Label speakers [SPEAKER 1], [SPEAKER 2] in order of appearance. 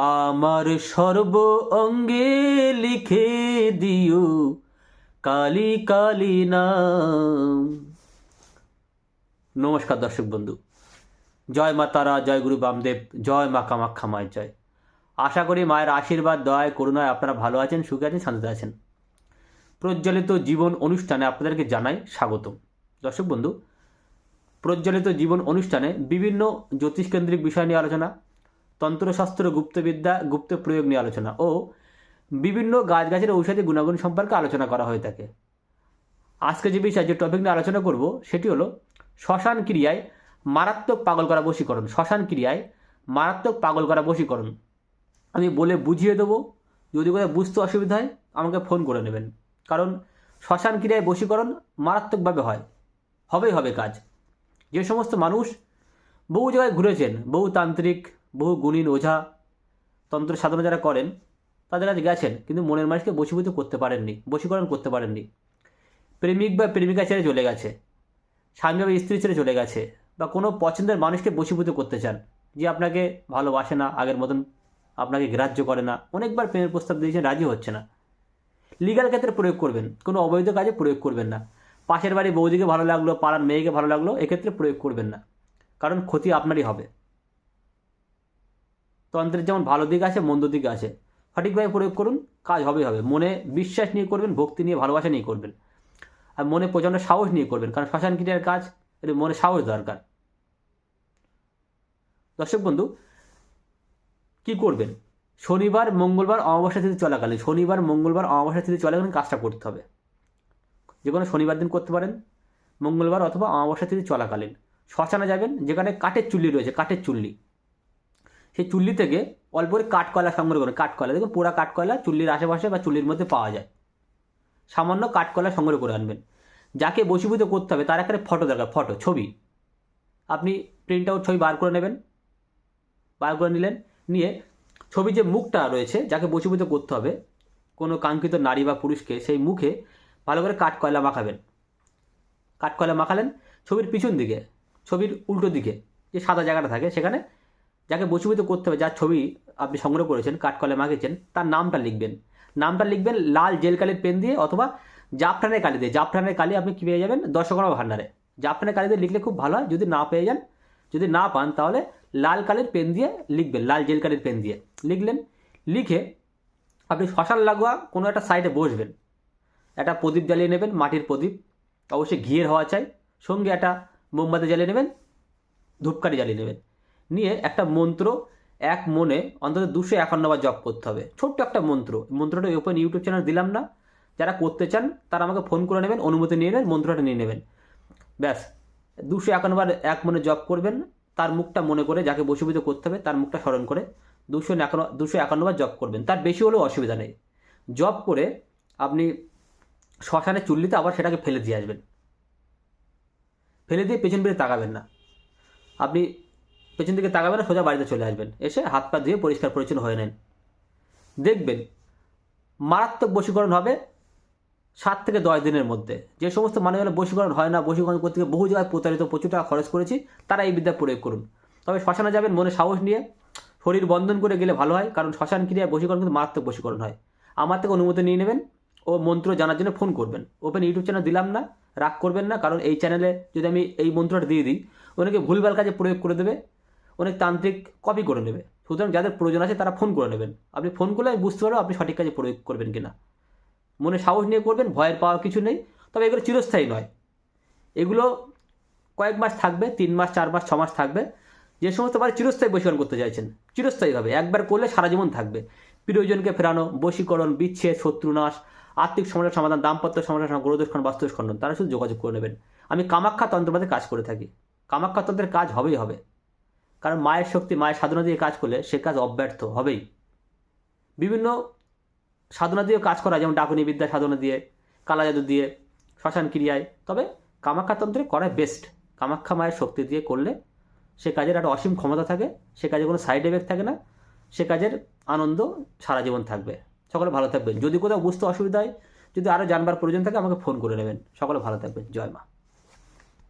[SPEAKER 1] আমার সর্ব অঙ্গে লিখে দিও কালী কালী নাম। নমস্কার দর্শক বন্ধু। জয় মা তারা, জয় গুরু বামদেব, জয় মা কামাখ্যা মায়ের জয়। আশা করি মায়ের আশীর্বাদ দয় করুণায় আপনারা ভালো আছেন, সুখে আছেন, শান্তিতে আছেন। প্রজ্বলিত জীবন অনুষ্ঠানে আপনাদেরকে জানাই স্বাগতম। দর্শক বন্ধু, প্রজ্বলিত জীবন অনুষ্ঠানে বিভিন্ন জ্যোতিষকেন্দ্রিক বিষয় নিয়ে আলোচনা তন্ত্রশাস্ত্র, গুপ্তবিদ্যা, গুপ্ত প্রয়োগ নিয়ে আলোচনা ও বিভিন্ন গাছগাছের ঔষধি গুণাগুণ সম্পর্কে আলোচনা করা হয়ে থাকে আজকে যে বিষয় যে টপিক নিয়ে আলোচনা করব, সেটি হলো শ্মশান ক্রিয়ায় মারাত্মক পাগল করা বশীকরণ। শ্মশান ক্রিয়ায় মারাত্মক পাগল করা বশীকরণ। আমি বলে বুঝিয়ে দেবো, যদি কোথাও বুঝতে অসুবিধা হয়, আমাকে ফোন করে নেবেন। কারণ শ্মশান ক্রিয়ায় বশীকরণ মারাত্মকভাবে হয়। হবেই হবে কাজ। যে সমস্ত মানুষ বহু জায়গায় ঘুরেছেন, বহু তান্ত্রিক বহু গুণীন ওঝা তন্ত্র সাধনা যারা করেন, তাদের কাছে গেছেন, কিন্তু মনের মানুষকে বশীভূত করতে পারেননি, বশীকরণ করতে পারেননি। প্রেমিক বা প্রেমিকা ছেড়ে চলে গেছে, স্বামী বা স্ত্রী ছেড়ে চলে গেছে, বা কোনো পছন্দের মানুষকে বশীভূত করতে চান, যে আপনাকে ভালোবাসে না, আগের মতন আপনাকে গ্রাহ্য করে না। অনেকবার প্রেমের প্রস্তাব দিয়েছেন, রাজি হচ্ছে না। লিগাল ক্ষেত্রে প্রয়োগ করবেন, কোনো অবৈধ কাজে প্রয়োগ করবেন না। পাশের বাড়ি বৌদিকে ভালো লাগল, পাড়ার মেয়েকে ভালো লাগল, এক্ষেত্রে প্রয়োগ করবেন না। কারণ ক্ষতি আপনারই হবে। তন্ত্রের যেমন ভালো দিক আছে, মন্দ দিক আছে। সঠিকভাবে প্রয়োগ করুন, কাজ হবে হবে। মনে বিশ্বাস নিয়ে করবেন, ভক্তি নিয়ে, ভালোবাসা নিয়ে করবেন। আর মনে প্রচণ্ড সাহস নিয়ে করবেন, কারণ শ্মশান ক্রিয়ার কাজ এর মনে সাহস দরকার। দর্শক বন্ধু, কি করবেন? শনিবার, মঙ্গলবার, অমাবস্যা তিথি চলাকালীন, শনিবার, মঙ্গলবার, অমাবস্যা তিথি চলাকালীন কাজটা করতে হবে। যে কোনো শনিবার দিন করতে পারেন, মঙ্গলবার অথবা অমাবস্যা তিথি চলাকালীন। শ্মশানে যাবেন, যেখানে কাঠের চুল্লি রয়েছে, কাঠের চুল্লি। সেই চুল্লি থেকে অল্প করে কাঠকয়লা সংগ্রহ করুন। কাঠকয়লা, দেখুন পোড়া কাঠকয়লা চুল্লির আশেপাশে বা চুল্লির মধ্যে পাওয়া যায়। সামান্য কাঠকয়লা সংগ্রহ করে আনবেন। যাকে বশীভূত করতে হবে, তার একটা ফটো দরকার ফটো ছবি। আপনি প্রিন্ট আউট ছবি বার করে নেবেন, বার করে নিলেন, নিয়ে ছবি যে মুখটা রয়েছে, যাকে বশীভূত করতে হবে, কোনো কাঙ্ক্ষিত নারী বা পুরুষকে সেই মুখে ভালো করে কাঠকয়লা মাখাবেন। কাঠকয়লা মাখালেন, ছবির পিছন দিকে, ছবির উল্টো দিকে, যে সাদা জায়গাটা থাকে, সেখানে যাকে বশীভূত করতে হবে, যার ছবি আপনি সংগ্রহ করেছেন, কাঠকলে মাখিয়েছেন তার নামটা লিখবেন। নামটা লিখবেন লাল জেল কালির পেন দিয়ে অথবা জাফরানের কালি দিয়ে। জাফরানের কালি আপনি কী পেয়ে যাবেন? দশকর্মা ভান্ডারে। জাফরানের কালি দিয়ে লিখলে খুব ভালো হয়। যদি না পেয়ে যান, যদি না পান, তাহলে লাল কালির পেন দিয়ে লিখবেন, লাল জেল কালির পেন দিয়ে। লিখলেন, লিখে আপনি শ্মশান লাগোয়া কোনো একটা সাইডে বসবেন। একটা প্রদীপ জ্বালিয়ে নেবেন, মাটির প্রদীপ। অবশ্যই ঘিয়ের হওয়া চাই। সঙ্গে একটা মোমবাতি জ্বালিয়ে নেবেন, ধূপকাঠি জ্বালিয়ে নেবেন। নিয়ে একটা মন্ত্র এক মনে অন্তত দুশো একান্নবার জপ করতে হবে। ছোট্ট একটা মন্ত্র। মন্ত্রটা ওপেন ইউটিউব চ্যানেল দিলাম না। যারা করতে চান, তারা আমাকে ফোন করে নেবেন, অনুমতি নিয়ে নেবেন, মন্ত্রটা নিয়ে নেবেন। ব্যাস। দুশো একান্নবার এক মনে জপ করবেন। তার মুখটা মনে করে, যাকে বসীভূত করতে হবে, তার মুখটা স্মরণ করে দুশো একান্ন, দুশো একান্নবার জপ করবেন। তার বেশি হলেও অসুবিধা নেই। জপ করে আপনি শ্মশানে চুল্লিতে আবার সেটাকে ফেলে দিয়ে আসবেন। ফেলে দিয়ে পেছন ফিরে তাকাবেন না। আপনি পেছন দিকে তাকাবেন সোজা বাড়িতে চলে আসবেন। এসে হাত পা ধুয়ে পরিষ্কার পরিচ্ছন্ন হয়ে নেন। দেখবেন, মারাত্মক বশীকরণ হবে সাত থেকে দশ দিনের মধ্যে। যে সমস্ত মানুষের বশীকরণ হয় না, বশীকরণ করতে বহু জায়গায় প্রতারিত, প্রচুর টাকা খরচ করেছি, তারা এই বিদ্যা প্রয়োগ করুন। তবে শ্মশানে যাবেন, মনে সাহস নিয়ে শরীর বন্ধন করে গেলে ভালো হয়, কারণ শ্মশান ক্রিয়ায় বশীকরণ কিন্তু মারাত্মক বশীকরণ হয়। আমার থেকে অনুমতি নিয়ে নেবেন ও মন্ত্র জানার জন্য ফোন করবেন। ওপেন ইউটিউব চ্যানেল দিলাম না, রাগ করবেন না, কারণ এই চ্যানেলে যদি আমি এই মন্ত্রটা দিয়ে দিই, ওনাকে ভুলভাল কাজে প্রয়োগ করে দেবে অনেক তান্ত্রিক কপি করে নেবে। সুতরাং যাদের প্রয়োজন আছে তারা ফোন করে নেবেন। আপনি ফোন করলে আমি বুঝতে পারব আপনি সঠিক কাজে প্রয়োগ করবেন কিনা। মনে সাহস নিয়ে করবেন, ভয়ের পাওয়ার কিছু নেই, তবে এগুলো চিরস্থায়ী নয়। এগুলো কয়েক মাস থাকবে, তিন মাস, চার মাস, ছ মাস থাকবে। যে সমস্ত বাড়ি চিরস্থায়ী বশীকরণ করতে চাইছেন, চিরস্থায়ীভাবে। একবার করলে সারা জীবন থাকবে। প্রিয়জনকে ফেরানো, বশীকরণ, বিচ্ছেদ শত্রুনাশ আর্থিক সমস্যার সমাধান, দাম্পত্য সমস্যার সমাধান গ্রহদোষ বাস্তুদোষ তারা শুধু যোগাযোগ করে নেবেন। আমি কামাখ্যা তন্ত্রবাদে কাজ করে থাকি। কামাখ্যা তন্ত্রের কাজ হবেই হবে। কারণ মায়ের শক্তি, মায়ের সাধনা দিয়ে কাজ করলে সে কাজ অব্যর্থ হবেই। বিভিন্ন সাধনা দিয়ে কাজ করা যেমন ডাকুনি বিদ্যা সাধনা দিয়ে, কালা জাদু দিয়ে, শ্মশান ক্রিয়ায়। তবে কামাখ্যাতন্ত্রে করাই বেস্ট কামাখ্যা মায়ের শক্তি দিয়ে করলে সে কাজের একটা অসীম ক্ষমতা থাকে, সে কাজে কোনো সাইড এফেক্ট থাকে না, সে কাজের আনন্দ সারা জীবন থাকবে। সকলে ভালো থাকবেন। যদি কোথাও বুঝতে অসুবিধা হয়, যদি আরও জানবার প্রয়োজন থাকে, আমাকে ফোন করে নেবেন। সকলে ভালো থাকবেন। জয় মা।